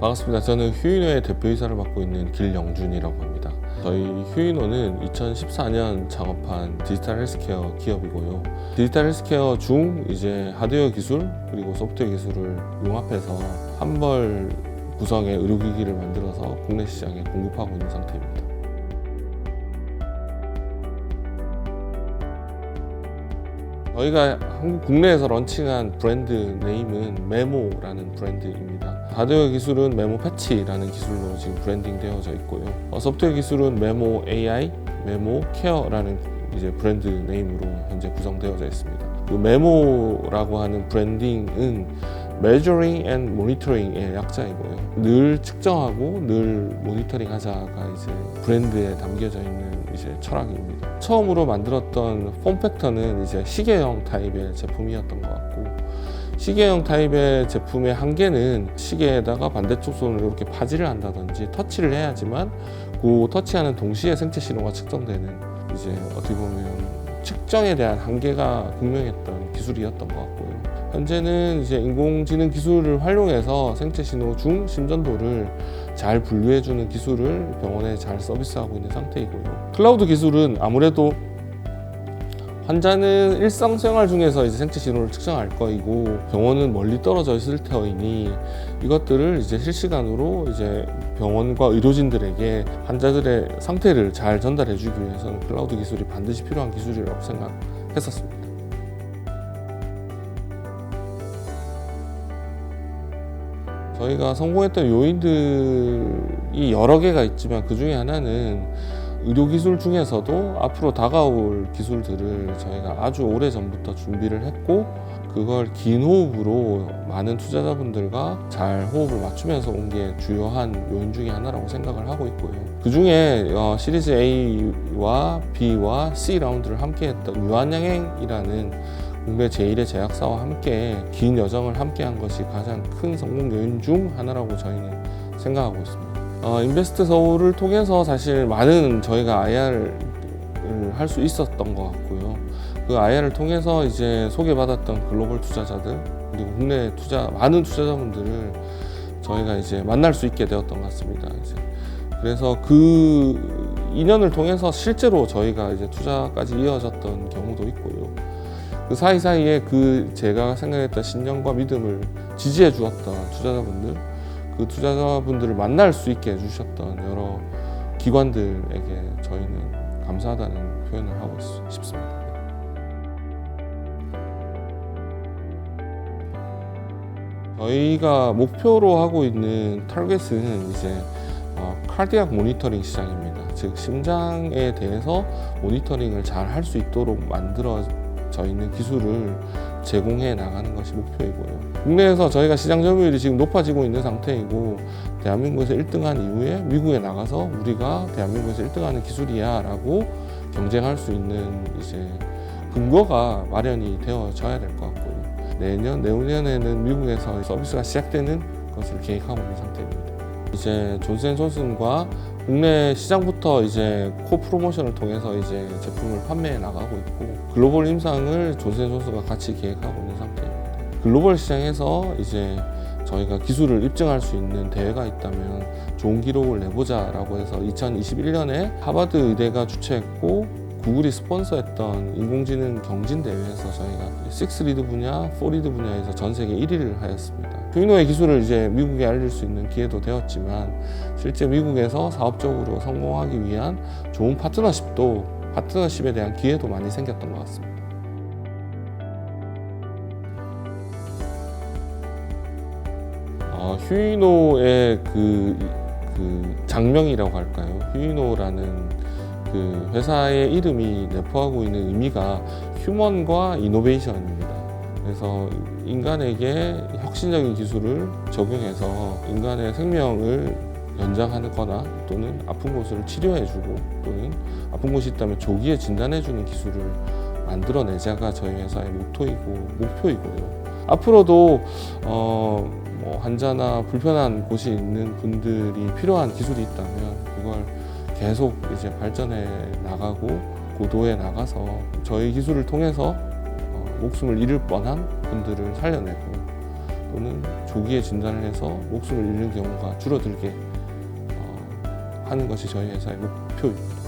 반갑습니다. 저는 휴인호의 대표이사를 맡고 있는 길영준이라고 합니다. 저희 휴인호는 2014년 창업한 디지털 헬스케어 기업이고요. 디지털 헬스케어 중 이제 하드웨어 기술 그리고 소프트웨어 기술을 융합해서 한벌 구성의 의료기기를 만들어서 국내 시장에 공급하고 있는 상태입니다. 저희가 한국 국내에서 런칭한 브랜드 네임은 메모라는 브랜드입니다. 하드웨어 기술은 메모 패치라는 기술로 지금 브랜딩 되어져 있고요. 어, 소프트웨어 기술은 메모 AI, 메모 케어라는 이제 브랜드 네임으로 현재 구성되어져 있습니다. 그 메모라고 하는 브랜딩은 measuring and monitoring의 약자이고요. 늘 측정하고 늘 모니터링 하자가 이제 브랜드에 담겨져 있는 이제 철학입니다. 처음으로 만들었던 폼팩터는 이제 시계형 타입의 제품이었던 것 같고 시계형 타입의 제품의 한계는 시계에다가 반대쪽 손으로 이렇게 파지를 한다든지 터치를 해야지만 그 터치하는 동시에 생체 신호가 측정되는 이제 어떻게 보면 측정에 대한 한계가 분명했던 기술이었던 것 같고요. 현재는 이제 인공지능 기술을 활용해서 생체 신호 중 심전도를 잘 분류해주는 기술을 병원에 잘 서비스하고 있는 상태이고요. 클라우드 기술은 아무래도 환자는 일상생활 중에서 이제 생체 신호를 측정할 거이고 병원은 멀리 떨어져 있을 터이니 이것들을 이제 실시간으로 이제 병원과 의료진들에게 환자들의 상태를 잘 전달해 주기 위해서는 클라우드 기술이 반드시 필요한 기술이라고 생각했었습니다. 저희가 성공했던 요인들이 여러 개가 있지만 그 중에 하나는 의료 기술 중에서도 앞으로 다가올 기술들을 저희가 아주 오래 전부터 준비를 했고 그걸 긴 호흡으로 많은 투자자분들과 잘 호흡을 맞추면서 온 게 주요한 요인 중에 하나라고 생각을 하고 있고요. 그 중에 어, 시리즈 A와 B와 C 라운드를 함께 했던 유한양행이라는 국내 제1의 제약사와 함께 긴 여정을 함께 한 것이 가장 큰 성공 요인 중 하나라고 저희는 생각하고 있습니다. 어, 인베스트 서울을 통해서 사실 많은 저희가 IR을 할 수 있었던 것 같고요. 그 IR을 통해서 이제 소개받았던 글로벌 투자자들 그리고 국내 투자 많은 투자자분들을 저희가 이제 만날 수 있게 되었던 것 같습니다. 이제 그래서 그 인연을 통해서 실제로 저희가 이제 투자까지 이어졌던 경우도 있고요. 그 사이사이에 그 제가 생각했던 신념과 믿음을 지지해 주었던 투자자분들 그 투자자분들을 만날 수 있게 해주셨던 여러 기관들에게 저희는 감사하다는 표현을 하고 있- 싶습니다. 저희가 목표로 하고 있는 타겟은 이제 어, 카디악 모니터링 시장입니다. 즉 심장에 대해서 모니터링을 잘 할 수 있도록 만들어 져 있는 기술을 제공해 나가는 것이 목표이고요. 국내에서 저희가 시장 점유율이 지금 높아지고 있는 상태이고 대한민국에서 1등한 이후에 미국에 나가서 우리가 대한민국에서 1등하는 기술이야라고 경쟁할 수 있는 이제 근거가 마련이 되어져야 될 것 같고요. 내년 내후년에는 미국에서 서비스가 시작되는 것을 계획하고 있는 상태입니다. 이제 존슨 존슨과 국내 시장부터 이제 코 프로모션을 통해서 이제 제품을 판매해 나가고 있고 글로벌 임상을 존슨존슨과 같이 계획하고 있는 상태입니다. 글로벌 시장에서 이제 저희가 기술을 입증할 수 있는 대회가 있다면 좋은 기록을 내보자라고 해서 2021년에 하버드 의대가 주최했고 구글이 스폰서했던 인공지능 경진 대회에서 저희가 6리드 분야, 4리드 분야에서 전 세계 1위를 하였습니다. 휴이노의 기술을 이제 미국에 알릴 수 있는 기회도 되었지만 실제 미국에서 사업적으로 성공하기 위한 좋은 파트너십도 파트너십에 대한 기회도 많이 생겼던 것 같습니다. 어, 휴이노의 그, 그 장명이라고 할까요? 휴이노라는 그 회사의 이름이 내포하고 있는 의미가 휴먼과 이노베이션입니다. 그래서 인간에게 혁신적인 기술을 적용해서 인간의 생명을 연장하거나 또는 아픈 곳을 치료해주고 또는 아픈 곳이 있다면 조기에 진단해주는 기술을 만들어내자가 저희 회사의 모토이고 목표이고요. 앞으로도 어, 뭐 환자나 불편한 곳이 있는 분들이 필요한 기술이 있다면 그걸 계속 이제 발전해 나가고 고도에 나가서 저희 기술을 통해서 어, 목숨을 잃을 뻔한 분들을 살려내고 또는 조기에 진단을 해서 목숨을 잃는 경우가 줄어들게 어, 하는 것이 저희 회사의 목표입니다.